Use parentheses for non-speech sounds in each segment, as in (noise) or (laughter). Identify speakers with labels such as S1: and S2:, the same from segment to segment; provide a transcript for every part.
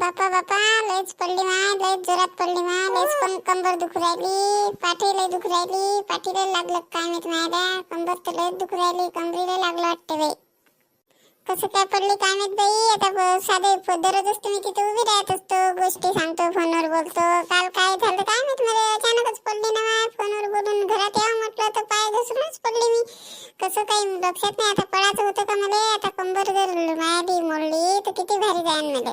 S1: बापा बापा लयच पडली माय लयच जोरात पडली माय लयच पण कंबर दुखू राहिली पाठी लय दुखू राहिली पाठीला लागलं काय माहीत मायला कंबर तर लयच दुखू राहिली कमरीला लागलं वाटतं बाई. कसं काय पडली काय माहीत बाई आता साधे दररोजच तुम्ही तिथे उभी राहत असतो गोष्टी सांगतो फोनवर बोलतो काल काय झालं काय माहीत मला अचानकच पडली ना माय फोनवर बोलून घरात यावं म्हटलं तर पाय घसरूनच पडली मी. कसं काही लक्षात नाही आता पडायचं होतं का मला आता कंबर जर मायाली मोडली तर किती भारी जाईन मला.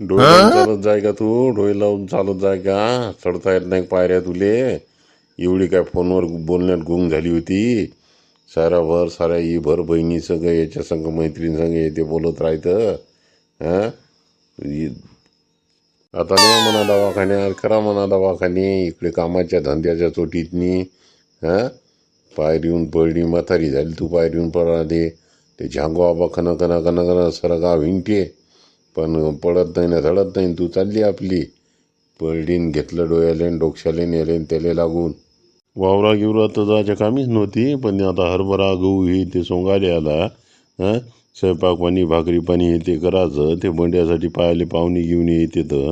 S2: डोळे लावून चालत जाय का तू? डोळे लावून चालत जाय का? चढता येत नाही पायऱ्या तुले. एवढी काय फोनवर बोलण्यात गुंग झाली होती? साराभर साऱ्या ई भर बहिणी संग याच्या संग मैत्रीण संग येते बोलत राहतं. हां? आता नाही म्हणा दवाखान्यात करा म्हणा दवाखाने. इकडे कामाच्या धंद्याच्या चोटीतनी. हां? पायरीहून पडली म्हातारी झाली तू पायरीहून पडा दे ते. झांगो आबा खन कना कन कन सरगा विंटे. पण पडत नाही ना धडत नाही. तू चालली आपली. पडलीन घेतलं डोळ्याले न डोक्याले नेले न त्याले लागून. वावरा गिवरा तर जायच्या कामीच नव्हती पण आता हरभरा गहू हे ते सोंगाले आला हां? स्वयंपाक पाणी भाकरी पाणी हे ते करायचं ते बंड्यासाठी पायाले पाहुणे घेऊन येते तर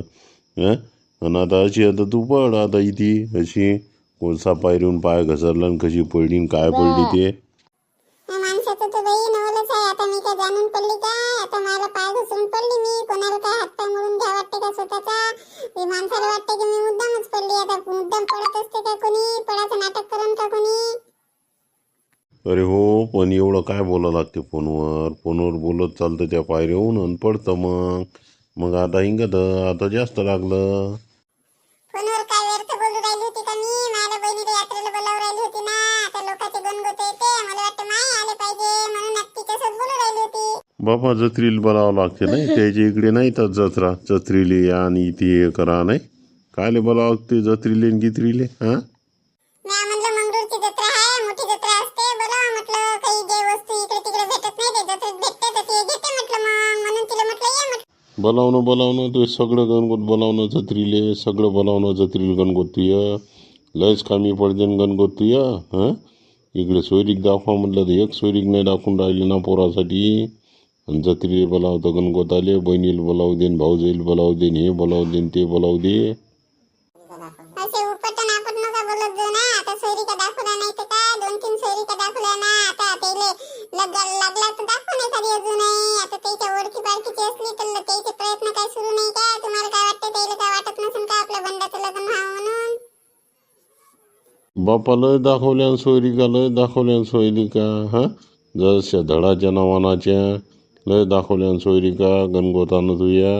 S2: हां? आणि आता अशी आता तू पड आता इथे अशी कोळसा पायरून पाय घसरला आणि कशी पडली न काय पडली ते?
S1: काय जाणून पडली काय आता मला पाय घसरून पडली मी. कोणाला काय हात पाय मोडून घ्या वाटते का स्वतःचा? माणसाला वाटते की मी मुद्दामच पडली. आता मुद्दाम पडत असते का कोणी? पडायचं नाटक करून का कोणी?
S2: अरे हो पण एवढं काय बोलावं लागते फोनवर? फोनवर बोलत चालतं त्या पायऱ्याहून आणि पडतं मग. मग आता हिंगत आता जास्त लागलं.
S1: फोनवर काय व्यर्थ बोलू राहिली होती का मी? माझ्या बहिणीला यात्रेला बोलावून राहिली होती ना. आता लोकांचे गणगोत येते. मला वाटतं
S2: बाबा जत्रीला बोलावं लागते नाही (laughs) त्याच्या इकडे नाही तर जत्रा जत्रीले या आणि इथे हे करा नाही. कायले बोलावं लागते जत्रीले आणि गित्रीले हां?
S1: मी म्हणलं मंगरूळची जत्रा आहे मोठी जत्रा असते बोलावं म्हटलं काही जे वस्तू इकडे तिकडे भेटत नाही ते जत्रेत भेटते तर ते घेते म्हटलं मग म्हणून तिला म्हटलं ये म्हटलं.
S2: बोलावणं बोलावणं ते सगळं गणगोत बोलावणं जत्रीले सगळं बोलावणं जत्रीला गणगोत तुय. लयच कामी पडते गणगोत तुय हां? इकडे सोयरीक दाखवा म्हटलं तर एक सोयरीक नाही दाखवून राहिले ना पोरासाठी. आणि जत्रीले बोलावतं गणगोत आले बहिणीला बोलावू देन भाऊजाईला बोलावू देन हे बोलावू देन ते बोलावू दे.
S1: असे उपटन आपण नका बोलत जाऊ ना. आता सोयरिका दाखवल्या नाही तर काय? दोन तीन सोयरिका दाखवल्या ना. आता त्याले लग लागला तर दाखवून एखादी अजूनही आता त्याच्या ओळखी पाळखीची असली तर त्याचे प्रयत्न काय सुरू नाही का? तुम्हाला काय वाटतं? त्याला काय वाटत नसेल का आपल्या बंडाचं लग्न व्हावं म्हणून?
S2: बापाला दाखवल्या सोयरिका लय दाखवल्या सोयरिका हां? जसं धडाच्या नावानाच्या. लय दाखवल्या सोयरिका गणगोतानं तुया.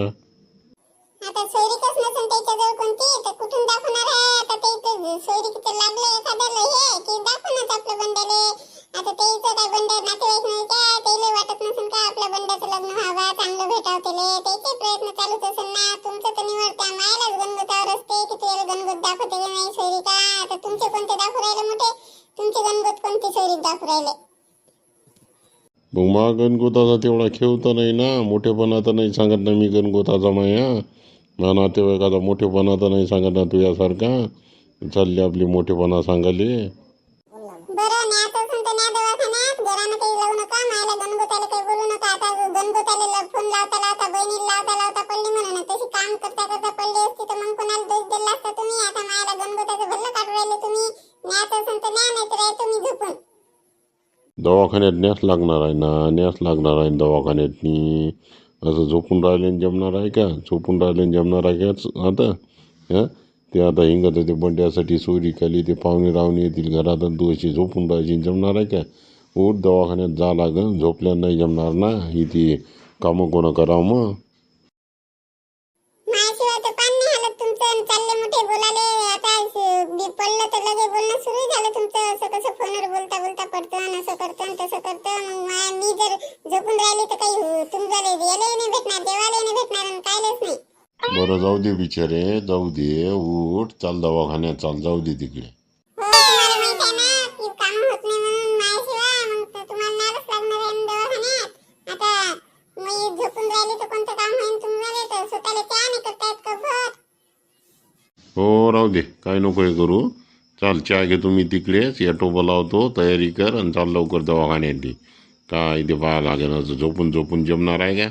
S1: आता सोयरिकच नसेल त्याच्याजवळ कोणती तर कुठून दाखवणार आहे? आता ते इथं सोयरिकीचं लागलं एखाद्याला हे की दाखवूनच आपल्या बंड्याले आता तेच काय बंड नातेवाईक नाही का त्याला वाटत नसेल का आपल्या बंड्याचं लग्न व्हावं? चांगलं भेटावं त्याले? त्याचे प्रयत्न चालूच असेल ना? तुमचं तर निवड त्या मायालाच गणगोतावर असते. की तुला गणगोत दाखवते की नाही सोयरिका? आता तुमचे कोणते दाखवू राहिले मोठे? तुमचे गणगोत कोणती सोयरीक दाखवू राहिले?
S2: मग मा गणगोताचा तेवढा खेळ तर नाही ना. मोठेपणा तर नाही सांगत ना मी गणगोताचा माया. ना नातेवाईकाचा मोठेपणा तर नाही सांगत ना तुझ्यासारखा चालली आपली मोठेपणा सांगाले
S1: बरं न्यात असेल तर न्या दवाखान्यात. घरानं काही लावू नका मायला गणगोताला काही बोलू नका. आता गणगोताला ल- फोन लावता लावता बहिणीला लावता लावता पडली म्हणून तशी काम करता करता पडली असती तर मग कोणाला दोष दिला असता तुम्ही आता मायला गणगोताचं भल्लं काढून राहिले तुम्ही न्यात असेल तर न्या नाही तर तुम्ही झोपून
S2: दवाखान्यात न्यास लागणार आहे ना न्यास लागणार आहे दवाखान्यातनी. असं झोपून राहिले जमणार आहे का? झोपून राहिले जमणार आहे का? आता हां? ते आता हिंगत ते बंड्यासाठी सोयरी खाली ते पाहुणे रावणे येतील घरात आणि तू अशी झोपून राहायची जमणार आहे का? उठ दवाखान्यात जा लागन झोपल्या नाही जमणार ना इथे कामं कोणं करावं मग?
S1: माझ्याशिवाय तर हालत तुमचं आणि चालले मोठे बोलाले. आता स- बी पडलं तर लगे बोलणं सुरू झालं तुमचं. असं कसं फोनवर बोलता बोलता पडतं आणि असं करतं आणि तसं करतं. मग मा- जर झोपून राहिली तर काही हो- तुमच्याला यालाही नाही भेटणार देवालाही नाही भेटणार आणि कायलाच नाही.
S2: बरं जाऊ दे बिचारे जाऊ दे उठ चाल दवाखान्यात चाल जाऊ दे तिकडे.
S1: तुम्हाला तुम्हाला तुम्हाला?
S2: हो राहू दे काय नको हे करू. चाल चहा घे तुम्ही तिकडेच ॲटो बोलावतो तयारी कर आणि चाल लवकर दवाखान्यात दे काय इथे पाहायला लागेल असं झोपून झोपून जमणार आहे का?